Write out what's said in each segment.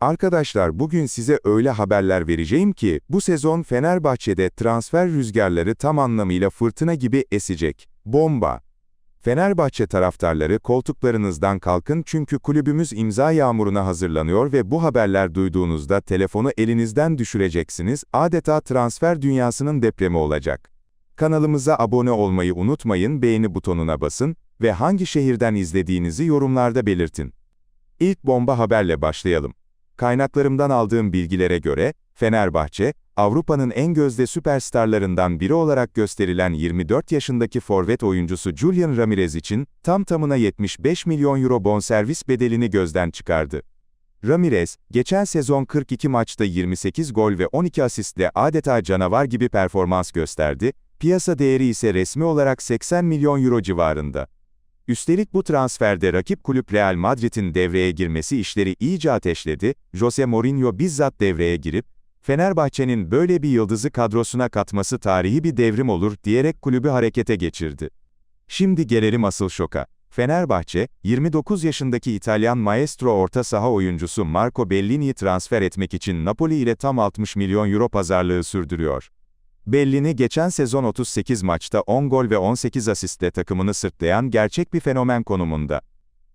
Arkadaşlar bugün size öyle haberler vereceğim ki, bu sezon Fenerbahçe'de transfer rüzgarları tam anlamıyla fırtına gibi esecek. Bomba! Fenerbahçe taraftarları koltuklarınızdan kalkın çünkü kulübümüz imza yağmuruna hazırlanıyor ve bu haberler duyduğunuzda telefonu elinizden düşüreceksiniz, adeta transfer dünyasının depremi olacak. Kanalımıza abone olmayı unutmayın, beğeni butonuna basın ve hangi şehirden izlediğinizi yorumlarda belirtin. İlk bomba haberle başlayalım. Kaynaklarımdan aldığım bilgilere göre, Fenerbahçe, Avrupa'nın en gözde süperstarlarından biri olarak gösterilen 24 yaşındaki forvet oyuncusu Julian Ramirez için, tam tamına 75 milyon euro bonservis bedelini gözden çıkardı. Ramirez, geçen sezon 42 maçta 28 gol ve 12 asistle adeta canavar gibi performans gösterdi, piyasa değeri ise resmi olarak 80 milyon euro civarında. Üstelik bu transferde rakip kulüp Real Madrid'in devreye girmesi işleri iyice ateşledi, Jose Mourinho bizzat devreye girip, Fenerbahçe'nin böyle bir yıldızı kadrosuna katması tarihi bir devrim olur diyerek kulübü harekete geçirdi. Şimdi gelelim asıl şoka. Fenerbahçe, 29 yaşındaki İtalyan maestro orta saha oyuncusu Marco Bellini'yi transfer etmek için Napoli ile tam 60 milyon euro pazarlığı sürdürüyor. Bellini geçen sezon 38 maçta 10 gol ve 18 asistle takımını sırtlayan gerçek bir fenomen konumunda.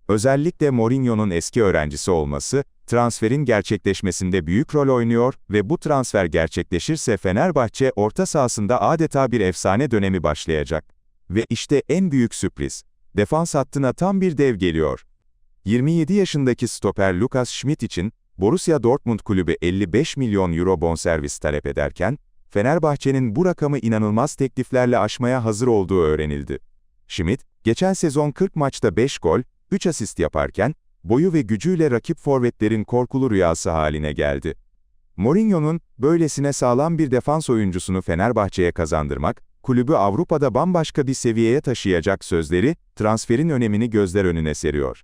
Özellikle Mourinho'nun eski öğrencisi olması, transferin gerçekleşmesinde büyük rol oynuyor ve bu transfer gerçekleşirse Fenerbahçe orta sahasında adeta bir efsane dönemi başlayacak. Ve işte en büyük sürpriz. Defans hattına tam bir dev geliyor. 27 yaşındaki stoper Lucas Schmidt için, Borussia Dortmund kulübü 55 milyon euro bonservis talep ederken, Fenerbahçe'nin bu rakamı inanılmaz tekliflerle aşmaya hazır olduğu öğrenildi. Schmidt, geçen sezon 40 maçta 5 gol, 3 asist yaparken, boyu ve gücüyle rakip forvetlerin korkulu rüyası haline geldi. Mourinho'nun, böylesine sağlam bir defans oyuncusunu Fenerbahçe'ye kazandırmak, kulübü Avrupa'da bambaşka bir seviyeye taşıyacak sözleri, transferin önemini gözler önüne seriyor.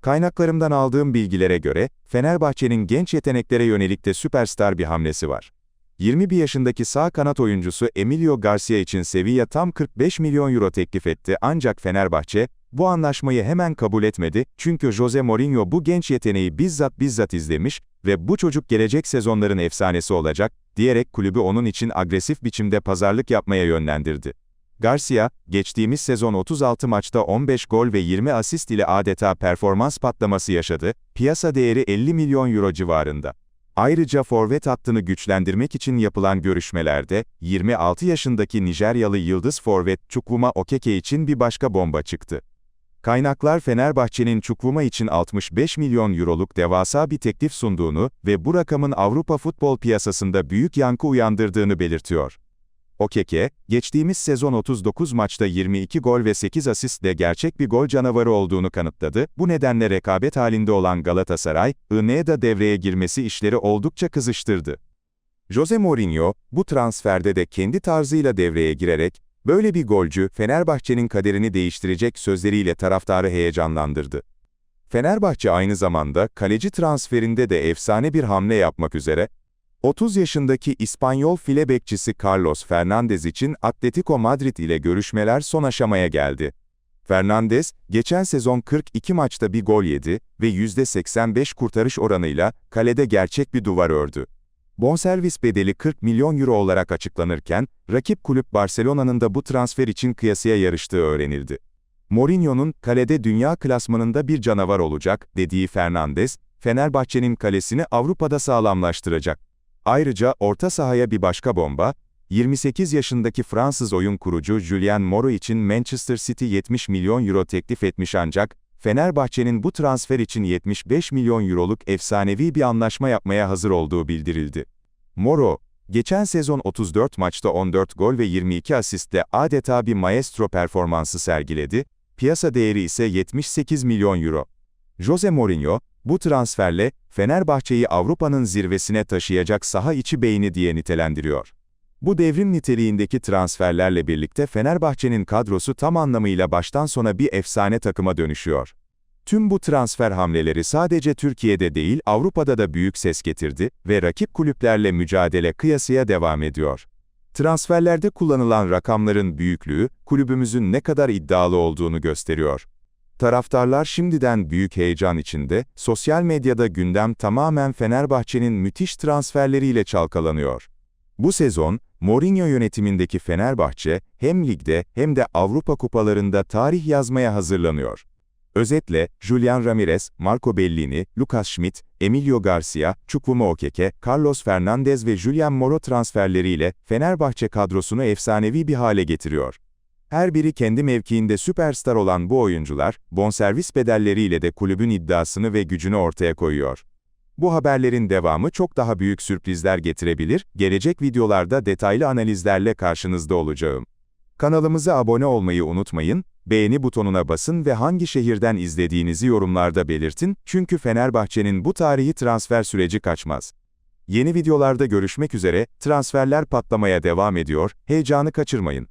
Kaynaklarımdan aldığım bilgilere göre, Fenerbahçe'nin genç yeteneklere yönelik de süperstar bir hamlesi var. 21 yaşındaki sağ kanat oyuncusu Emilio Garcia için Sevilla tam 45 milyon euro teklif etti ancak Fenerbahçe, bu anlaşmayı hemen kabul etmedi çünkü Jose Mourinho bu genç yeteneği bizzat bizzat izlemiş ve bu çocuk gelecek sezonların efsanesi olacak, diyerek kulübü onun için agresif biçimde pazarlık yapmaya yönlendirdi. Garcia, geçtiğimiz sezon 36 maçta 15 gol ve 20 asist ile adeta performans patlaması yaşadı, piyasa değeri 50 milyon euro civarında. Ayrıca forvet hattını güçlendirmek için yapılan görüşmelerde, 26 yaşındaki Nijeryalı yıldız forvet Chukwuma Okeke için bir başka bomba çıktı. Kaynaklar Fenerbahçe'nin Chukwuma için 65 milyon euroluk devasa bir teklif sunduğunu ve bu rakamın Avrupa futbol piyasasında büyük yankı uyandırdığını belirtiyor. Okeke, geçtiğimiz sezon 39 maçta 22 gol ve 8 asistle gerçek bir gol canavarı olduğunu kanıtladı. Bu nedenle rekabet halinde olan Galatasaray, INE'da devreye girmesi işleri oldukça kızıştırdı. Jose Mourinho, bu transferde de kendi tarzıyla devreye girerek, böyle bir golcü, Fenerbahçe'nin kaderini değiştirecek sözleriyle taraftarı heyecanlandırdı. Fenerbahçe aynı zamanda, kaleci transferinde de efsane bir hamle yapmak üzere, 30 yaşındaki İspanyol file bekçisi Carlos Fernandez için Atletico Madrid ile görüşmeler son aşamaya geldi. Fernandez, geçen sezon 42 maçta bir gol yedi ve %85 kurtarış oranıyla kalede gerçek bir duvar ördü. Bonservis bedeli 40 milyon euro olarak açıklanırken, rakip kulüp Barcelona'nın da bu transfer için kıyasıya yarıştığı öğrenildi. Mourinho'nun kalede dünya klasmanında bir canavar olacak dediği Fernandez, Fenerbahçe'nin kalesini Avrupa'da sağlamlaştıracak. Ayrıca orta sahaya bir başka bomba, 28 yaşındaki Fransız oyun kurucu Julien Moro için Manchester City 70 milyon euro teklif etmiş ancak, Fenerbahçe'nin bu transfer için 75 milyon euroluk efsanevi bir anlaşma yapmaya hazır olduğu bildirildi. Moro, geçen sezon 34 maçta 14 gol ve 22 asistle adeta bir maestro performansı sergiledi, piyasa değeri ise 78 milyon euro. Jose Mourinho, bu transferle, Fenerbahçe'yi Avrupa'nın zirvesine taşıyacak saha içi beyni diye nitelendiriyor. Bu devrim niteliğindeki transferlerle birlikte Fenerbahçe'nin kadrosu tam anlamıyla baştan sona bir efsane takıma dönüşüyor. Tüm bu transfer hamleleri sadece Türkiye'de değil Avrupa'da da büyük ses getirdi ve rakip kulüplerle mücadele kıyasıya devam ediyor. Transferlerde kullanılan rakamların büyüklüğü, kulübümüzün ne kadar iddialı olduğunu gösteriyor. Taraftarlar şimdiden büyük heyecan içinde, sosyal medyada gündem tamamen Fenerbahçe'nin müthiş transferleriyle çalkalanıyor. Bu sezon, Mourinho yönetimindeki Fenerbahçe, hem ligde hem de Avrupa kupalarında tarih yazmaya hazırlanıyor. Özetle, Julian Ramirez, Marco Bellini, Lucas Schmidt, Emilio Garcia, Chukwuma Okeke, Carlos Fernandez ve Julian Moro transferleriyle Fenerbahçe kadrosunu efsanevi bir hale getiriyor. Her biri kendi mevkiinde süperstar olan bu oyuncular, bonservis bedelleriyle de kulübün iddiasını ve gücünü ortaya koyuyor. Bu haberlerin devamı çok daha büyük sürprizler getirebilir, gelecek videolarda detaylı analizlerle karşınızda olacağım. Kanalımıza abone olmayı unutmayın, beğeni butonuna basın ve hangi şehirden izlediğinizi yorumlarda belirtin, çünkü Fenerbahçe'nin bu tarihi transfer süreci kaçmaz. Yeni videolarda görüşmek üzere, transferler patlamaya devam ediyor, heyecanı kaçırmayın.